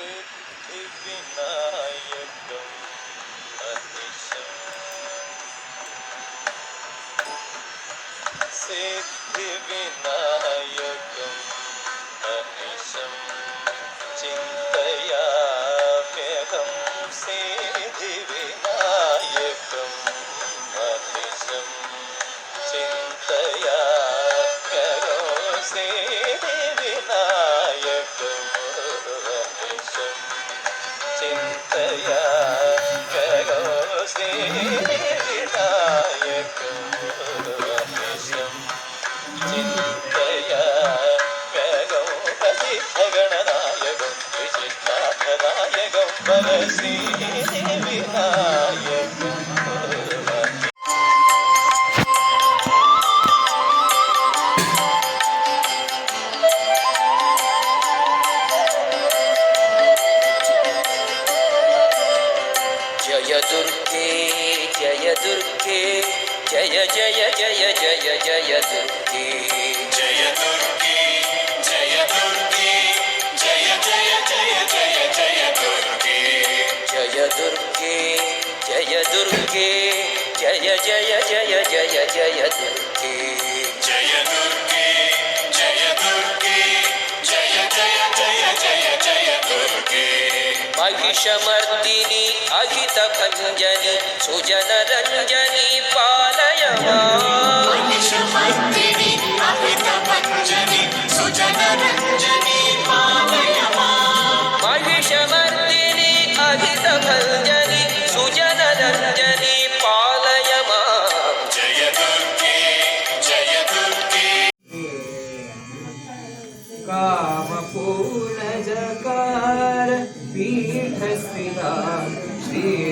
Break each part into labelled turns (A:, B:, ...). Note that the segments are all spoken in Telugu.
A: Atıp evine
B: yaktım ateşim Sevdiğine I'm gonna die, I'm gonna die, I'm
C: జయ దుర్గే జయ దుర్గే జయ జయ జయ జయ జయ దుర్గే.
B: జయ దుర్గే జయ దుర్గే జయ జయ జయ జయ జయ దుర్గే.
C: జయ దుర్గే జయ దుర్గే జయ జయ జయ జయ జయ దుర్గే.
B: महिषमर्दिनि अहितभञ्जनि सुजनरञ्जनि पालय माम्
C: महिषमर्दिनि अहितभञ्जनि सुजनरञ्जनि पालय माम्
B: महिषमर्दिनि अहितभञ्जनि सुजनरञ्जनि पालय माम्
C: जय दुर्गे जय दुर्गे
D: कामपूर्णजकार पीठस्थिता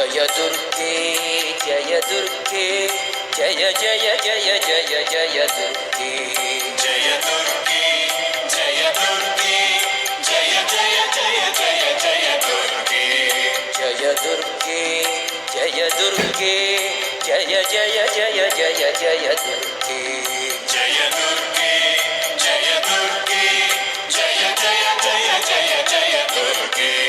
B: जय दुर्गे जय दुर्गे जय जय जय जय जय दुर्गे
C: जय दुर्गे जय दुर्गे जय जय जय जय जय दुर्गे
B: जय दुर्गे जय दुर्गे जय जय जय जय जय दुर्गे